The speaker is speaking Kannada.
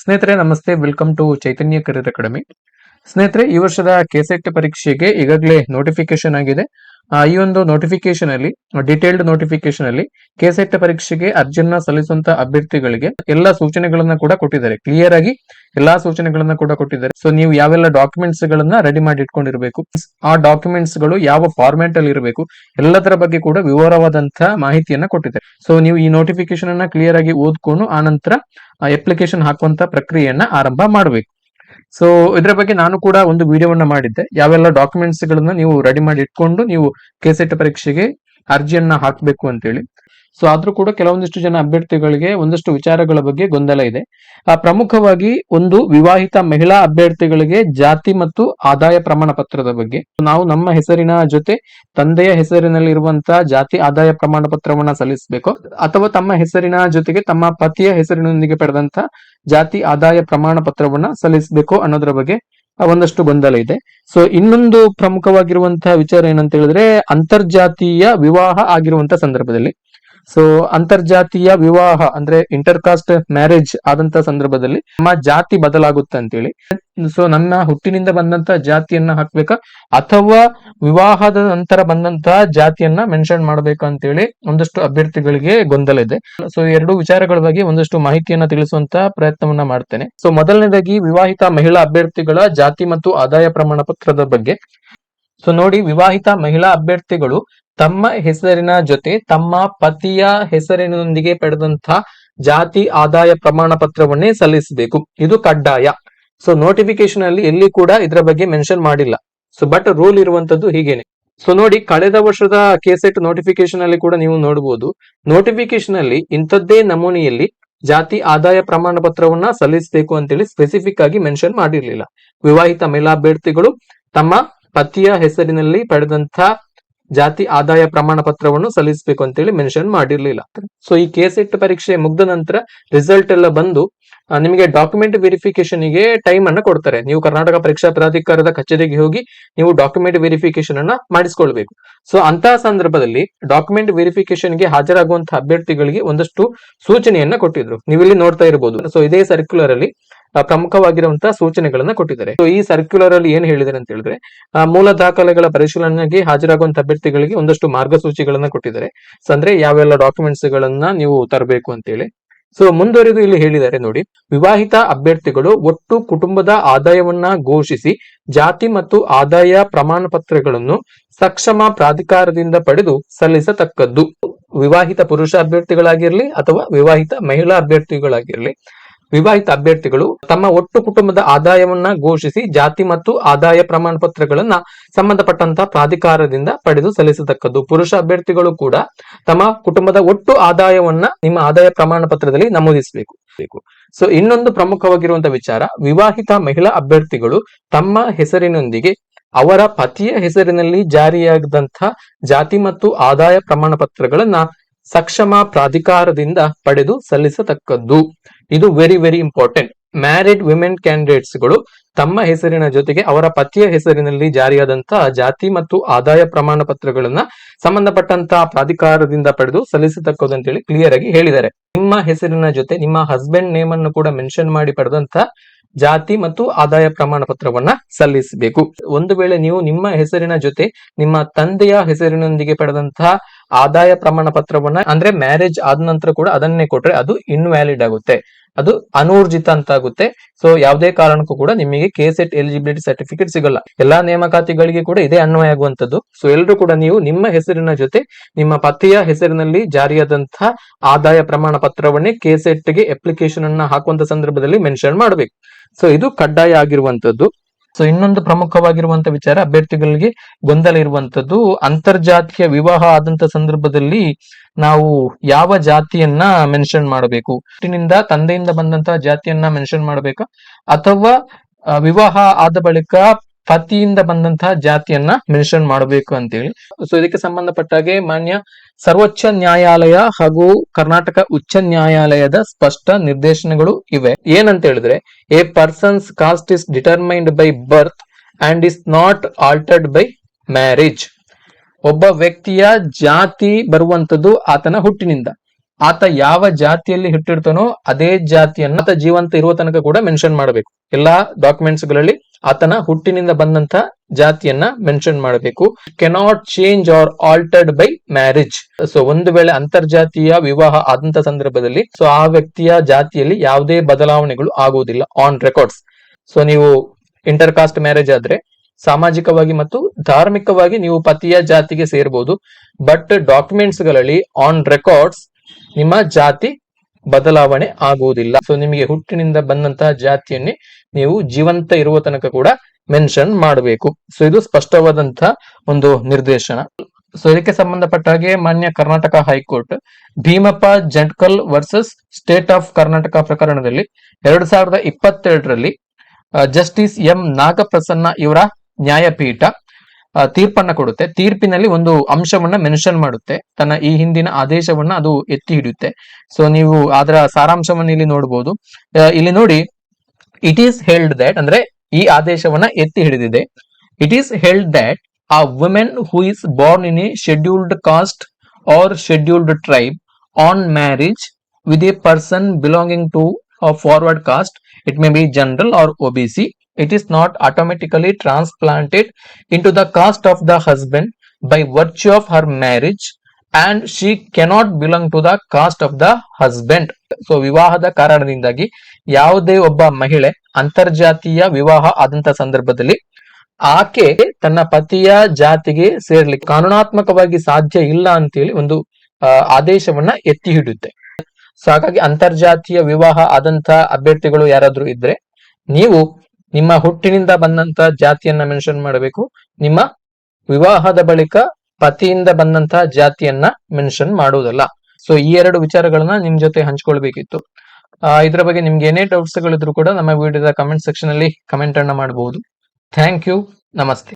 ಸ್ನೇಹಿತರೆ, ನಮಸ್ತೆ. Welcome to Chaitanya career academy ಸ್ನೇಹಿತರೆ, ಈ ವರ್ಷದ ಕೆಸೆಟ್ ಪರೀಕ್ಷೆಗೆ ಈಗಾಗಲೇ ನೋಟಿಫಿಕೇಶನ್ ಆಗಿದೆ. ಈ ಒಂದು ನೋಟಿಫಿಕೇಶನ್ ಅಲ್ಲಿ ಡಿಟೇಲ್ಡ್ ನೋಟಿಫಿಕೇಶನ್ ಅಲ್ಲಿ ಕೆಸೆಟ್ ಪರೀಕ್ಷೆಗೆ ಅರ್ಜಿಯನ್ನ ಸಲ್ಲಿಸುವಂತ ಅಭ್ಯರ್ಥಿಗಳಿಗೆ ಎಲ್ಲಾ ಸೂಚನೆಗಳನ್ನ ಕೂಡ ಕೊಟ್ಟಿದ್ದಾರೆ. ಕ್ಲಿಯರ್ ಆಗಿ ಎಲ್ಲಾ ಸೂಚನೆಗಳನ್ನ ಕೂಡ ಕೊಟ್ಟಿದ್ದಾರೆ. ಸೊ ನೀವು ಯಾವೆಲ್ಲ ಡಾಕ್ಯುಮೆಂಟ್ಸ್ ಗಳನ್ನ ರೆಡಿ ಮಾಡಿ ಇಟ್ಕೊಂಡಿರ್ಬೇಕು, ಆ ಡಾಕ್ಯುಮೆಂಟ್ಸ್ಗಳು ಯಾವ ಫಾರ್ಮ್ಯಾಟ್ ಅಲ್ಲಿ ಇರಬೇಕು, ಎಲ್ಲದರ ಬಗ್ಗೆ ಕೂಡ ವಿವರವಾದಂತಹ ಮಾಹಿತಿಯನ್ನ ಕೊಟ್ಟಿದ್ದಾರೆ. ಸೊ ನೀವು ಈ ನೋಟಿಫಿಕೇಶನ್ ಅನ್ನ ಕ್ಲಿಯರ್ ಆಗಿ ಓದ್ಕೊಂಡು ಆ ನಂತರ ಅಪ್ಲಿಕೇಶನ್ ಹಾಕುವಂತ ಪ್ರಕ್ರಿಯೆಯನ್ನ ಆರಂಭ ಮಾಡಬೇಕು. ಸೊ ಇದರ ಬಗ್ಗೆ ನಾನು ಕೂಡ ಒಂದು ವಿಡಿಯೋವನ್ನ ಮಾಡಿದ್ದೆ. ಯಾವೆಲ್ಲ ಡಾಕ್ಯುಮೆಂಟ್ಸ್ ಗಳನ್ನ ನೀವು ರೆಡಿ ಮಾಡಿ ಇಟ್ಕೊಂಡು ನೀವು ಕೆಸೆಟ್ ಪರೀಕ್ಷೆಗೆ ಅರ್ಜಿಯನ್ನ ಹಾಕಬೇಕು ಅಂತೇಳಿ. ಸೊ ಆದ್ರೂ ಕೂಡ ಕೆಲವೊಂದಿಷ್ಟು ಜನ ಅಭ್ಯರ್ಥಿಗಳಿಗೆ ಒಂದಷ್ಟು ವಿಚಾರಗಳ ಬಗ್ಗೆ ಗೊಂದಲ ಇದೆ. ಆ, ಪ್ರಮುಖವಾಗಿ ಒಂದು ವಿವಾಹಿತ ಮಹಿಳಾ ಅಭ್ಯರ್ಥಿಗಳಿಗೆ ಜಾತಿ ಮತ್ತು ಆದಾಯ ಪ್ರಮಾಣ ಪತ್ರದ ಬಗ್ಗೆ. ನಾವು ನಮ್ಮ ಹೆಸರಿನ ಜೊತೆ ತಂದೆಯ ಹೆಸರಿನಲ್ಲಿ ಇರುವಂತಹ ಜಾತಿ ಆದಾಯ ಪ್ರಮಾಣ ಪತ್ರವನ್ನ ಸಲ್ಲಿಸಬೇಕು. ಅಥವಾ ತಮ್ಮ ಹೆಸರಿನ ಜೊತೆಗೆ ತಮ್ಮ ಪತಿಯ ಹೆಸರಿನೊಂದಿಗೆ ಪಡೆದಂತ ಜಾತಿ ಆದಾಯ ಪ್ರಮಾಣ ಪತ್ರವನ್ನ ಸಲ್ಲಿಸಬೇಕು ಅನ್ನೋದ್ರ ಬಗ್ಗೆ ಒಂದಷ್ಟು ಗೊಂದಲ ಇದೆ. ಸೊ ಇನ್ನೊಂದು ಪ್ರಮುಖವಾಗಿರುವಂತಹ ವಿಚಾರ ಏನಂತ ಹೇಳಿದ್ರೆ ಅಂತರ್ಜಾತೀಯ ವಿವಾಹ ಆಗಿರುವಂತಹ ಸಂದರ್ಭದಲ್ಲಿ. ಸೊ ಅಂತರ್ಜಾತೀಯ ವಿವಾಹ, ಅಂದ್ರೆ ಇಂಟರ್ ಕಾಸ್ಟ್ ಮ್ಯಾರೇಜ್ ಆದಂತ ಸಂದರ್ಭದಲ್ಲಿ ನಮ್ಮ ಜಾತಿ ಬದಲಾಗುತ್ತೆ ಅಂತೇಳಿ. ಸೊ ನನ್ನ ಹುಟ್ಟಿನಿಂದ ಬಂದಂತ ಜಾತಿಯನ್ನ ಹಾಕ್ಬೇಕಾ? ಅಥವಾ ವಿವಾಹದ ನಂತರ ಬಂದಂತಹ ಜಾತಿಯನ್ನ ಮೆನ್ಷನ್ ಮಾಡ್ಬೇಕಾ ಅಂತೇಳಿ ಒಂದಷ್ಟು ಅಭ್ಯರ್ಥಿಗಳಿಗೆ ಗೊಂದಲ ಇದೆ. ಸೊ ಎರಡು ವಿಚಾರಗಳ ಬಗ್ಗೆ ಒಂದಷ್ಟು ಮಾಹಿತಿಯನ್ನ ತಿಳಿಸುವಂತ ಪ್ರಯತ್ನವನ್ನ ಮಾಡ್ತೇನೆ. ಸೊ ಮೊದಲನೇದಾಗಿ ವಿವಾಹಿತ ಮಹಿಳಾ ಅಭ್ಯರ್ಥಿಗಳ ಜಾತಿ ಮತ್ತು ಆದಾಯ ಪ್ರಮಾಣ ಪತ್ರದ ಬಗ್ಗೆ. ಸೊ ನೋಡಿ ವಿವಾಹಿತ ಮಹಿಳಾ ಅಭ್ಯರ್ಥಿಗಳು ತಮ್ಮ ಹೆಸರಿನ ಜೊತೆ ತಮ್ಮ ಪತಿಯ ಹೆಸರಿನೊಂದಿಗೆ ಪಡೆದಂತಹ ಜಾತಿ ಆದಾಯ ಪ್ರಮಾಣ ಪತ್ರವನ್ನೇ ಸಲ್ಲಿಸಬೇಕು. ಇದು ಕಡ್ಡಾಯ. ಸೊ ನೋಟಿಫಿಕೇಶನ್ ಅಲ್ಲಿ ಎಲ್ಲಿ ಕೂಡ ಇದರ ಬಗ್ಗೆ ಮೆನ್ಷನ್ ಮಾಡಿಲ್ಲ. ಸೊ ಬಟ್ ರೂಲ್ ಇರುವಂತದ್ದು ಹೀಗೇನೆ. ಸೊ ನೋಡಿ ಕಳೆದ ವರ್ಷದ ಕೆಸೆಟ್ ನೋಟಿಫಿಕೇಶನ್ ಅಲ್ಲಿ ಕೂಡ ನೀವು ನೋಡಬಹುದು ನೋಟಿಫಿಕೇಶನ್ ಅಲ್ಲಿ ಇಂಥದ್ದೇ ನಮೂನೆಯಲ್ಲಿ ಜಾತಿ ಆದಾಯ ಪ್ರಮಾಣ ಪತ್ರವನ್ನ ಸಲ್ಲಿಸಬೇಕು ಅಂತೇಳಿ ಸ್ಪೆಸಿಫಿಕ್ ಆಗಿ ಮೆನ್ಷನ್ ಮಾಡಿರ್ಲಿಲ್ಲ. ವಿವಾಹಿತ ಮಹಿಳಾ ಅಭ್ಯರ್ಥಿಗಳು ತಮ್ಮ ಪತಿಯ ಹೆಸರಿನಲ್ಲಿ ಪಡೆದಂತ ಜಾತಿ ಆದಾಯ ಪ್ರಮಾಣ ಪತ್ರವನ್ನು ಸಲ್ಲಿಸಬೇಕು ಅಂತೇಳಿ ಮೆನ್ಷನ್ ಮಾಡಿರ್ಲಿಲ್ಲ. ಸೊ ಈ ಕೆಸೆಟ್ ಪರೀಕ್ಷೆ ಮುಗ್ದ ನಂತರ ರಿಸಲ್ಟ್ ಎಲ್ಲ ಬಂದು ನಿಮಗೆ ಡಾಕ್ಯುಮೆಂಟ್ ವೆರಿಫಿಕೇಶನ್ಗೆ ಟೈಮ್ ಅನ್ನ ಕೊಡ್ತಾರೆ. ನೀವು ಕರ್ನಾಟಕ ಪರೀಕ್ಷಾ ಪ್ರಾಧಿಕಾರದ ಕಚೇರಿಗೆ ಹೋಗಿ ನೀವು ಡಾಕ್ಯುಮೆಂಟ್ ವೆರಿಫಿಕೇಶನ್ ಅನ್ನ ಮಾಡಿಸ್ಕೊಳ್ಬೇಕು. ಸೊ ಅಂತಹ ಸಂದರ್ಭದಲ್ಲಿ ಡಾಕ್ಯುಮೆಂಟ್ ವೆರಿಫಿಕೇಶನ್ಗೆ ಹಾಜರಾಗುವಂತಹ ಅಭ್ಯರ್ಥಿಗಳಿಗೆ ಒಂದಷ್ಟು ಸೂಚನೆಯನ್ನ ಕೊಟ್ಟಿದ್ರು. ನೀವು ಇಲ್ಲಿ ನೋಡ್ತಾ ಇರಬಹುದು ಸೊ ಇದೇ ಸರ್ಕ್ಯುಲರ್ ಅಲ್ಲಿ ಪ್ರಮುಖವಾಗಿರುವಂತಹ ಸೂಚನೆಗಳನ್ನ ಕೊಟ್ಟಿದ್ದಾರೆ. ಸೊ ಈ ಸರ್ಕ್ಯುಲರ್ ಅಲ್ಲಿ ಏನ್ ಹೇಳಿದ್ದಾರೆ ಅಂತ ಹೇಳಿದ್ರೆ ಮೂಲ ದಾಖಲೆಗಳ ಪರಿಶೀಲನೆಗೆ ಹಾಜರಾಗುವಂತ ಅಭ್ಯರ್ಥಿಗಳಿಗೆ ಒಂದಷ್ಟು ಮಾರ್ಗಸೂಚಿಗಳನ್ನ ಕೊಟ್ಟಿದ್ದಾರೆ. ಅಂದ್ರೆ ಯಾವೆಲ್ಲ ಡಾಕ್ಯುಮೆಂಟ್ಸ್ ಗಳನ್ನ ನೀವು ತರಬೇಕು ಅಂತೇಳಿ ಸೊ ಮುಂದುವರೆದು ಇಲ್ಲಿ ಹೇಳಿದ್ದಾರೆ ನೋಡಿ. ವಿವಾಹಿತ ಅಭ್ಯರ್ಥಿಗಳು ಒಟ್ಟು ಕುಟುಂಬದ ಆದಾಯವನ್ನ ಘೋಷಿಸಿ, ಜಾತಿ ಮತ್ತು ಆದಾಯ ಪ್ರಮಾಣ ಪತ್ರಗಳನ್ನು ಸಕ್ಷಮ ಪ್ರಾಧಿಕಾರದಿಂದ ಪಡೆದು ಸಲ್ಲಿಸತಕ್ಕದ್ದು. ವಿವಾಹಿತ ಪುರುಷ ಅಭ್ಯರ್ಥಿಗಳಾಗಿರ್ಲಿ ಅಥವಾ ವಿವಾಹಿತ ಮಹಿಳಾ ಅಭ್ಯರ್ಥಿಗಳಾಗಿರ್ಲಿ ವಿವಾಹಿತ ಅಭ್ಯರ್ಥಿಗಳು ತಮ್ಮ ಒಟ್ಟು ಕುಟುಂಬದ ಆದಾಯವನ್ನ ಘೋಷಿಸಿ ಜಾತಿ ಮತ್ತು ಆದಾಯ ಪ್ರಮಾಣ ಪತ್ರಗಳನ್ನ ಸಂಬಂಧಪಟ್ಟಂತಹ ಪ್ರಾಧಿಕಾರದಿಂದ ಪಡೆದು ಸಲ್ಲಿಸತಕ್ಕದ್ದು. ಪುರುಷ ಅಭ್ಯರ್ಥಿಗಳು ಕೂಡ ತಮ್ಮ ಕುಟುಂಬದ ಒಟ್ಟು ಆದಾಯವನ್ನ ನಿಮ್ಮ ಆದಾಯ ಪ್ರಮಾಣ ಪತ್ರದಲ್ಲಿ ನಮೂದಿಸಬೇಕು. ಸೊ ಇನ್ನೊಂದು ಪ್ರಮುಖವಾಗಿರುವಂತಹ ವಿಚಾರ, ವಿವಾಹಿತ ಮಹಿಳಾ ಅಭ್ಯರ್ಥಿಗಳು ತಮ್ಮ ಹೆಸರಿನೊಂದಿಗೆ ಅವರ ಪತಿಯ ಹೆಸರಿನಲ್ಲಿ ಜಾರಿಯಾಗದಂತ ಜಾತಿ ಮತ್ತು ಆದಾಯ ಪ್ರಮಾಣ ಪತ್ರಗಳನ್ನ ಸಕ್ಷಮ ಪ್ರಾಧಿಕಾರದಿಂದ ಪಡೆದು ಸಲ್ಲಿಸತಕ್ಕದ್ದು. ಇದು very very important married women ಕ್ಯಾಂಡಿಡೇಟ್ಸ್ಗಳು ತಮ್ಮ ಹೆಸರಿನ ಜೊತೆಗೆ ಅವರ ಪತಿಯ ಹೆಸರಿನಲ್ಲಿ ಜಾರಿಯಾದಂತಹ ಜಾತಿ ಮತ್ತು ಆದಾಯ ಪ್ರಮಾಣ ಪತ್ರಗಳನ್ನ ಸಂಬಂಧಪಟ್ಟಂತಹ ಪ್ರಾಧಿಕಾರದಿಂದ ಪಡೆದು ಸಲ್ಲಿಸತಕ್ಕದ್ದು ಅಂತೇಳಿ ಕ್ಲಿಯರ್ ಆಗಿ ಹೇಳಿದ್ದಾರೆ. ನಿಮ್ಮ ಹೆಸರಿನ ಜೊತೆ, ನಿಮ್ಮ ಹಸ್ಬೆಂಡ್ ನೇಮ್ ಅನ್ನು ಕೂಡ ಮೆನ್ಷನ್ ಮಾಡಿ ಪಡೆದಂತ ಜಾತಿ ಮತ್ತು ಆದಾಯ ಪ್ರಮಾಣ ಪತ್ರವನ್ನ ಸಲ್ಲಿಸಬೇಕು. ಒಂದು ವೇಳೆ ನೀವು ನಿಮ್ಮ ಹೆಸರಿನ ಜೊತೆ ನಿಮ್ಮ ತಂದೆಯ ಹೆಸರಿನೊಂದಿಗೆ ಪಡೆದಂತಹ ಆದಾಯ ಪ್ರಮಾಣ ಪತ್ರವನ್ನ ಅಂದ್ರೆ ಮ್ಯಾರೇಜ್ ಆದ ನಂತರ ಕೂಡ ಅದನ್ನೇ ಕೊಟ್ರೆ ಅದು ಇನ್ವ್ಯಾಲಿಡ್ ಆಗುತ್ತೆ. ಅದು ಅನೂರ್ಜಿತ ಅಂತ ಆಗುತ್ತೆ. ಸೊ ಯಾವುದೇ ಕಾರಣಕ್ಕೂ ಕೂಡ ನಿಮಗೆ ಕೆಸೆಟ್ ಎಲಿಜಿಬಿಲಿಟಿ ಸರ್ಟಿಫಿಕೇಟ್ ಸಿಗಲ್ಲ. ಎಲ್ಲಾ ನೇಮಕಾತಿಗಳಿಗೆ ಕೂಡ ಇದೇ ಅನ್ವಯ ಆಗುವಂತದ್ದು ಸೊ ಎಲ್ಲರೂ ಕೂಡ ನೀವು ನಿಮ್ಮ ಹೆಸರಿನ ಜೊತೆ, ನಿಮ್ಮ ಪತಿಯ ಹೆಸರಿನಲ್ಲಿ ಜಾರಿಯಾದಂತಹ ಆದಾಯ ಪ್ರಮಾಣ ಪತ್ರವನ್ನೇ ಕೆಸೆಟ್ಗೆ ಅಪ್ಲಿಕೇಶನ್ ಅನ್ನ ಹಾಕುವಂತ ಸಂದರ್ಭದಲ್ಲಿ ಮೆನ್ಷನ್ ಮಾಡಬೇಕು. ಸೊ ಇದು ಕಡ್ಡಾಯ ಆಗಿರುವಂತದ್ದು ಸೊ ಇನ್ನೊಂದು ಪ್ರಮುಖವಾಗಿರುವಂತ ವಿಚಾರ ಅಭ್ಯರ್ಥಿಗಳಿಗೆ ಗೊಂದಲ ಇರುವಂತದ್ದು ಅಂತರ್ಜಾತಿಯ ವಿವಾಹ ಆದಂತ ಸಂದರ್ಭದಲ್ಲಿ ನಾವು ಯಾವ ಜಾತಿಯನ್ನ ಮೆನ್ಷನ್ ಮಾಡಬೇಕು? ಹುಟ್ಟಿನಿಂದ ತಂದೆಯಿಂದ ಬಂದಂತಹ ಜಾತಿಯನ್ನ ಮೆನ್ಷನ್ ಮಾಡಬೇಕಾ? ಅಥವಾ ವಿವಾಹ ಆದ ಬಳಿಕ ಪತಿಯಿಂದ ಬಂದಂತಹ ಜಾತಿಯನ್ನ ಮೆನ್ಷನ್ ಮಾಡಬೇಕು ಅಂತೇಳಿ. ಸೊ ಇದಕ್ಕೆ ಸಂಬಂಧಪಟ್ಟಾಗೆ ಮಾನ್ಯ ಸರ್ವೋಚ್ಚ ನ್ಯಾಯಾಲಯ ಹಾಗೂ ಕರ್ನಾಟಕ ಉಚ್ಚ ನ್ಯಾಯಾಲಯದ ಸ್ಪಷ್ಟ ನಿರ್ದೇಶನಗಳು ಇವೆ. ಏನಂತ ಹೇಳಿದ್ರೆ a person's caste is determined by birth and is not altered by marriage ಒಬ್ಬ ವ್ಯಕ್ತಿಯ ಜಾತಿ ಬರುವಂತದ್ದು ಆತನ ಹುಟ್ಟಿನಿಂದ. ಆತ ಯಾವ ಜಾತಿಯಲ್ಲಿ ಹುಟ್ಟಿರ್ತಾನೋ ಅದೇ ಜಾತಿಯನ್ನು ಆತ ಜೀವಂತ ಇರುವ ತನಕ ಕೂಡ ಮೆನ್ಷನ್ ಮಾಡಬೇಕು. ಎಲ್ಲಾ ಡಾಕ್ಯುಮೆಂಟ್ಸ್ಗಳಲ್ಲಿ ಆತನ ಹುಟ್ಟಿನಿಂದ ಬಂದಂತ ಜಾತಿಯನ್ನ ಮೆನ್ಷನ್ ಮಾಡಬೇಕು. Cannot change or altered by marriage so ಒಂದು ವೇಳೆ ಅಂತರ್ಜಾತೀಯ ವಿವಾಹ ಆದಂತ ಸಂದರ್ಭದಲ್ಲಿ ಸೊ ಆ ವ್ಯಕ್ತಿಯ ಜಾತಿಯಲ್ಲಿ ಯಾವುದೇ ಬದಲಾವಣೆಗಳು ಆಗುವುದಿಲ್ಲ ಆನ್ ರೆಕಾರ್ಡ್ಸ್ ಸೊ ನೀವು ಇಂಟರ್ ಕಾಸ್ಟ್ ಮ್ಯಾರೇಜ್ ಆದ್ರೆ, ಸಾಮಾಜಿಕವಾಗಿ ಮತ್ತು ಧಾರ್ಮಿಕವಾಗಿ ನೀವು ಪತಿಯ ಜಾತಿಗೆ ಸೇರಬಹುದು ಬಟ್ ಡಾಕ್ಯುಮೆಂಟ್ಸ್ಗಳಲ್ಲಿ ಆನ್ ರೆಕಾರ್ಡ್ಸ್ ನಿಮ್ಮ ಜಾತಿ ಬದಲಾವಣೆ ಆಗುವುದಿಲ್ಲ. ಸೊ ನಿಮಗೆ ಹುಟ್ಟಿನಿಂದ ಬಂದಂತಹ ಜಾತಿಯನ್ನೇ ನೀವು ಜೀವಂತ ಇರುವ ತನಕ ಕೂಡ ಮೆನ್ಷನ್ ಮಾಡಬೇಕು. ಸೊ ಇದು ಸ್ಪಷ್ಟವಾದಂತಹ ಒಂದು ನಿರ್ದೇಶನ. ಸೊ ಇದಕ್ಕೆ ಸಂಬಂಧಪಟ್ಟ ಹಾಗೆ ಮಾನ್ಯ Karnataka high court, Bhimappa Jantkal versus state of Karnataka ಪ್ರಕರಣದಲ್ಲಿ ಎರಡ್ ಸಾವಿರದ ಇಪ್ಪತ್ತೆರಡರಲ್ಲಿ ಜಸ್ಟಿಸ್ ಎಂ ನಾಗಪ್ರಸನ್ನ ಇವರ ನ್ಯಾಯಪೀಠ ತೀರ್ಪನ್ನ ಕೊಡುತ್ತೆ. ತೀರ್ಪಿನಲ್ಲಿ ಒಂದು ಅಂಶವನ್ನ ಮೆನ್ಷನ್ ಮಾಡುತ್ತೆ. ತನ್ನ ಈ ಹಿಂದಿನ ಆದೇಶವನ್ನ ಅದು ಎತ್ತಿ ಹಿಡಿಯುತ್ತೆ. ಸೊ ನೀವು ಅದರ ಸಾರಾಂಶವನ್ನು ಇಲ್ಲಿ ನೋಡಬಹುದು ಇಲ್ಲಿ ನೋಡಿ ಇಟ್ ಈಸ್ ಹೆಲ್ಡ್ ದಟ್ ಅಂದ್ರೆ ಈ ಆದೇಶವನ್ನ ಎತ್ತಿ ಹಿಡಿದಿದೆ. It is held that a women who is born in a scheduled caste or scheduled tribe on marriage with a person belonging to forward caste it may be general or OBC it is not automatically transplanted into the caste of the husband by virtue of her marriage, and she cannot belong to the caste of the husband. So ವಿವಾಹದ ಕಾರಣದಿಂದಾಗಿ ಯಾವುದೇ ಒಬ್ಬ ಮಹಿಳೆ ಅಂತರ್ಜಾತೀಯ ವಿವಾಹ ಆದಂತ ಸಂದರ್ಭದಲ್ಲಿ ಆಕೆ ತನ್ನ ಪತಿಯ ಜಾತಿಗೆ ಸೇರ್ಲಿಕ್ಕೆ ಕಾನೂನಾತ್ಮಕವಾಗಿ ಸಾಧ್ಯ ಇಲ್ಲ ಅಂತೇಳಿ ಒಂದು ಆದೇಶವನ್ನ ಎತ್ತಿ ಹಿಡಿಯುತ್ತೆ ಸೊ, ಹಾಗಾಗಿ ಅಂತರ್ಜಾತೀಯ ವಿವಾಹ ಆದಂತ ಅಭ್ಯರ್ಥಿಗಳು ಯಾರಾದ್ರೂ ಇದ್ರೆ ನೀವು ನಿಮ್ಮ ಹುಟ್ಟಿನಿಂದ ಬಂದಂತ ಜಾತಿಯನ್ನ ಮೆನ್ಷನ್ ಮಾಡಬೇಕು. ನಿಮ್ಮ ವಿವಾಹದ ಬಳಿಕ ಪತಿಯಿಂದ ಬಂದಂತ ಜಾತಿಯನ್ನ ಮೆನ್ಷನ್ ಮಾಡುವುದಲ್ಲ. ಸೊ ಈ ಎರಡು ವಿಚಾರಗಳನ್ನ ನಿಮ್ ಜೊತೆ ಹಂಚ್ಕೊಳ್ಬೇಕಿತ್ತು. ಇದ್ರ ಬಗ್ಗೆ ನಿಮ್ಗೆ ಏನೇ ಡೌಟ್ಸ್ ಗಳಿದ್ರು ಕೂಡ ನಮ್ಮ ವಿಡಿಯೋದ ಕಮೆಂಟ್ ಸೆಕ್ಷನ್ ಅಲ್ಲಿ ಕಮೆಂಟ್ ಅನ್ನ ಮಾಡಬಹುದು ಥ್ಯಾಂಕ್ ಯು ನಮಸ್ತೆ.